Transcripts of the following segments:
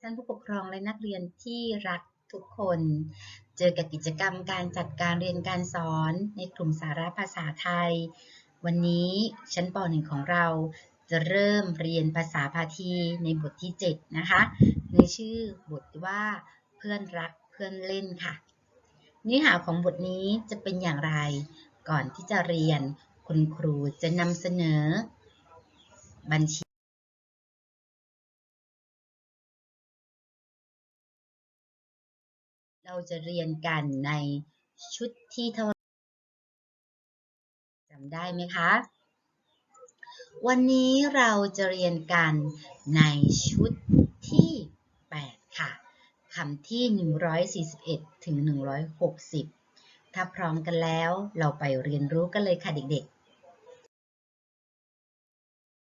ท่านผู้ปกครองและนักเรียนที่รักทุกคน เจอกับกิจกรรมการจัดการเรียนการสอนในกลุ่มสาระภาษาไทย วันนี้ชั้นป .1 ของเราจะเริ่มเรียนภาษาพาทีในบทที่ 7 นะคะ ในชื่อบทว่าเพื่อนรักเพื่อนเล่นค่ะ เนื้อหาของบทนี้จะเป็นอย่างไร ก่อนที่จะเรียนคุณครูจะนำเสนอบัญชี เราจะเรียนกันในชุดที่เท่าจำได้ไหมคะ วันนี้เราจะเรียนกันในชุดที่ 8 ค่ะคำที่ 141 ถึง 160 ถ้าพร้อมกันแล้วเราไปเรียนรู้กันเลยค่ะเด็กๆ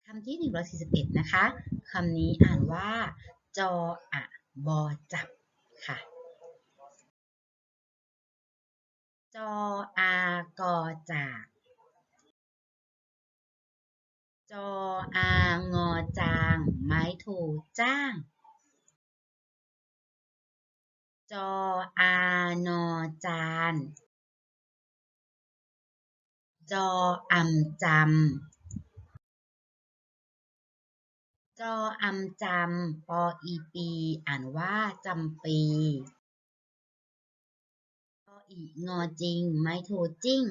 คำที่ 141 นะคะคำนี้อ่านว่า จออะบอจับค่ะ กอจาก จออางอจาง ไม้โทจ้าง จออานอจาน จออำจำ จออำจำ ปออีปี อ่านว่าจำปี ออีงอจริง ไม้โทจิ้ง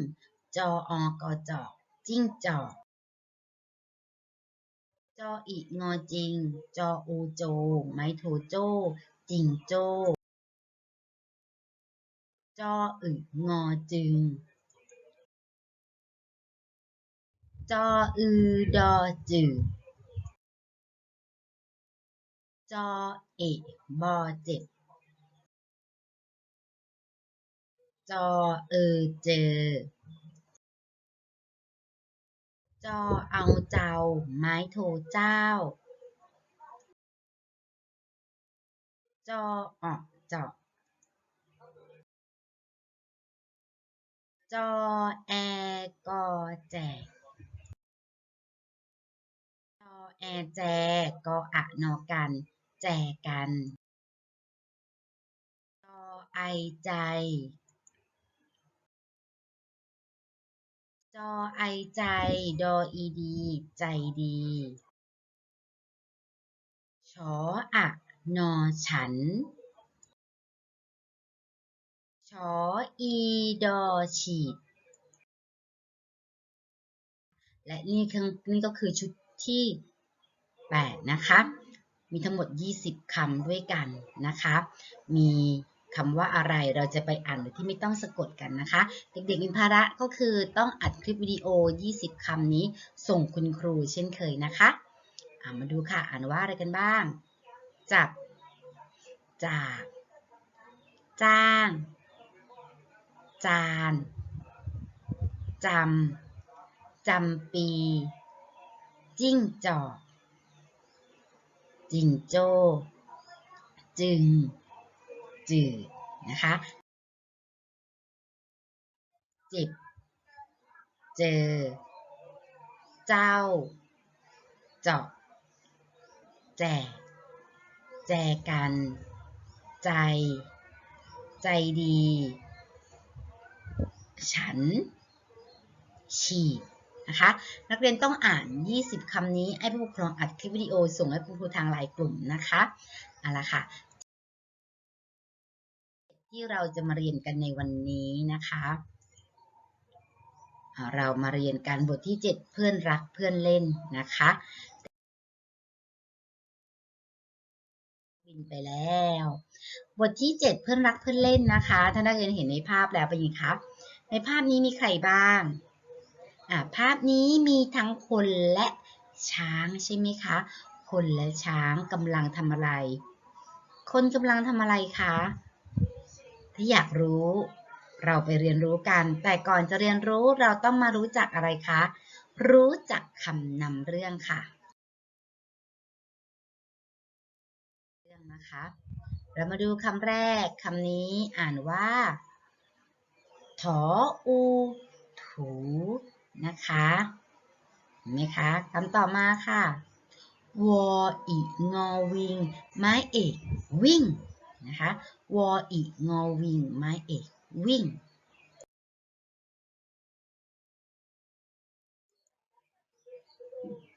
จออกอจอกจิ้งจอก จออีงอจริง จออูโจไม้โทโจจิงโจจออึงอจึง จออือดอจือจอเอะบอเจ็บ จอเออเจอ จอเอาเจ้า ไม้โทเจ้า จอออกจาะจอแอกอแจกจอแอแจกออะนอกัน แจกัน จอไอใจ จอไอใจ ดออีดี ใจดี ชออะ นอฉัน ชออี ดอฉีด และนี่คือนี่ก็คือชุดที่ 8 นะคะ มีทั้งหมด 20 คำด้วยกันนะคะ มี คำว่าอะไรเราจะไปอ่านโดยที่ไม่ต้องสะกดกันนะคะ เด็กๆมีภาระก็คือต้องอัดคลิปวิดีโอ 20 คำนี้ ส่งคุณครูเช่นเคยนะคะะมาดูค่ะ อ่านว่าอะไรกันบ้าง จับ จาก จ้าง จาน จำ จำปี จิ้งจอก จิงโจ้ จึง จืดนะคะจิบ เจอ เจ้า เจาะแจก แจกัน ใจ ใจดี ฉัน ฉีดนะคะ นักเรียนต้องอ่าน 20 คำนี้ ให้ผู้ปกครองอัดคลิปวิดีโอส่งให้คุณครูทางไลน์กลุ่มนะคะเอาละค่ะ ที่เราจะมาเรียนกันในวันนี้นะคะ เรามาเรียนกันบทที่ 7 เพื่อนรักเพื่อนเล่นนะคะบินไปแล้ว บทที่ 7 เพื่อนรักเพื่อนเล่นนะคะถ้านักเรียนเห็นในภาพแล้วเป็นยังไงครับในภาพนี้มีใครบ้างอ่าภาพนี้มีทั้งคนและช้างใช่ไหมคะ คนและช้างกำลังทำอะไร คนกำลังทำอะไรคะ ถ้าอยากรู้เราไปเรียนรู้กัน แต่ก่อนจะเรียนรู้เราต้องมารู้จักอะไรคะ รู้จักคำนำเรื่องค่ะ เรื่องนะคะ เรามาดูคำแรกคำนี้อ่านว่า ถออูถูนะคะเห็นไหมคะคำต่อมาค่ะวออีงอวิง ไม้เอกวิ่ง นะคะวออีงอวิงไม้เอกวิ่ง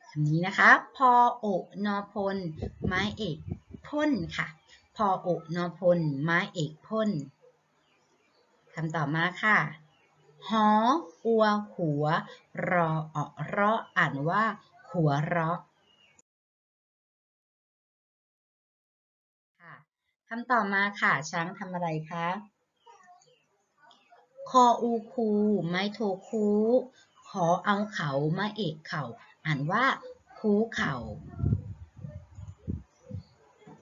คำนี้นะคะ พอโอนอพล ไม้เอกพ่นค่ะ พอโอนอพล ไม้เอกพ่นคำต่อมาค่ะ หออัวหัว รอเอราะอ่านว่า หัวเราะ คำต่อมาค่ะ ช้างทำอะไรคะคออูคูไม้โทคูขอเอาเขามาเอกเข่าอ่านว่าคูเข่า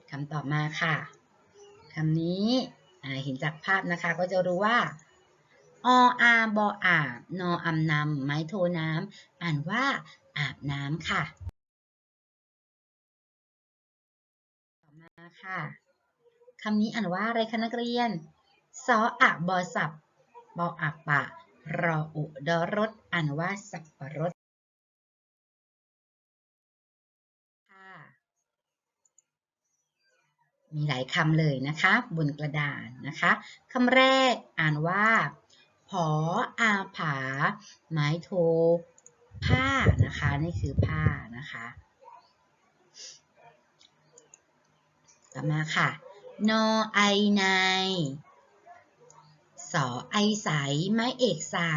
คำต่อมาค่ะคำนี้เห็นจากภาพนะคะก็จะรู้ว่าออาบออาบนออำนำไม้โทน้ำอ่านว่า อาบน้ำค่ะ ต่อมาค่ะ คำนี้อ่านว่าอะไรคะนักเรียนสออะบอสับ บออะปะ รออุดอรถอ่านว่าสับปะรดมีหลายคำเลยนะคะ บนกระดานนะคะคำแรกอ่านว่า ผออาผา ไม้โท ผ้านะคะ นี่คือผ้านะคะ ต่อมาค่ะ นอไอนสอไอใสไม้เอกใส่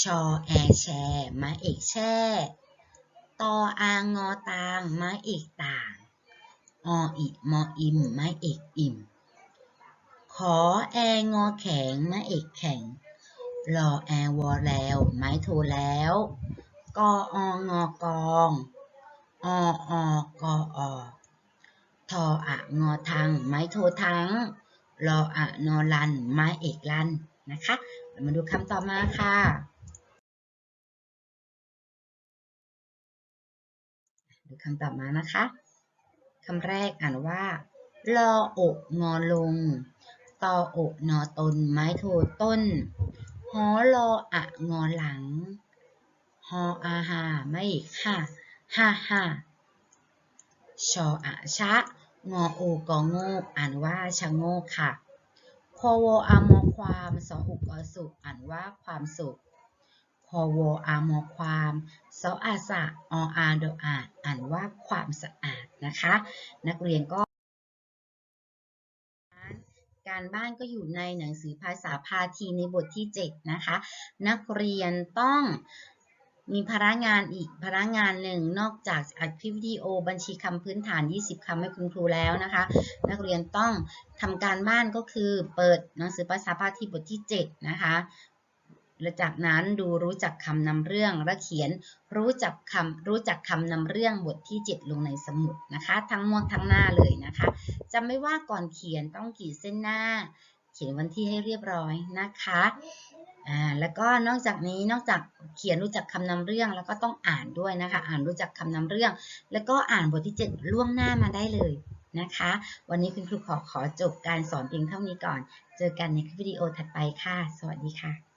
ชอแอแชไม้เอกแช่ตออางอตางไม้เอกต่างออิมออิมไม้เอกอิ่ม ขอแองอแข็งไม้เอกแข็งรอแอวอแล้วไม้โทแล้วกอองอกองอออกออ ทออะงอทังไม้โททังรออะนอลัน ไม้เอกลันนะคะเรามาดูคำต่อมาค่ะ ดูคำต่อมานะคะคำแรกอ่านว่าลออกงอลงตออกนอตน ไม้โทต้นหอลออะงอหลังหออาหาไม่ค่ะห้าห้าชออะชะ งอโอกอโงกอ่านว่าชะโงกค่ะพอวอามอความสออุกอสุขอ่านว่าความสุขพอวออามอความสออาสะออาโดอาอ่านว่าความสะอาดนะคะ นักเรียนก็การบ้านก็อยู่ในหนังสือภาษาพาทีในบทที่ 7 นะคะ นักเรียนต้อง มีภาระงานอีกภาระงานหนึ่งนอกจากอัดคลิปวิดีโอบัญชีคำพื้นฐาน 20 คำให้คุณครูแล้วนะคะ นักเรียนต้องทำการบ้านก็คือเปิดหนังสือภาษาพาคที่บทที่ 7 นะคะและจากนั้นดูรู้จักคำนำเรื่องและเขียนรู้จักคำรู้จักคำนำเรื่องบทที่ 7 ลงในสมุดนะคะ ทั้งมวลทั้งหน้าเลยนะคะจำไม่ว่าก่อนเขียนต้องขีดเส้นหน้า เขียนวันที่ให้เรียบร้อยนะคะอ่าแล้วก็นอกจากนี้นอกจาก เขียนรู้จักคำนำเรื่องแล้วก็ต้องอ่านด้วยนะคะ อ่านรู้จักคำนำเรื่อง แล้วก็อ่านบทที่ 7 ล่วงหน้ามาได้เลยนะคะ วันนี้คุณครูขอขอจบการสอนเพียงเท่านี้ก่อน เจอกันในคลิปวิดีโอถัดไปค่ะ สวัสดีค่ะ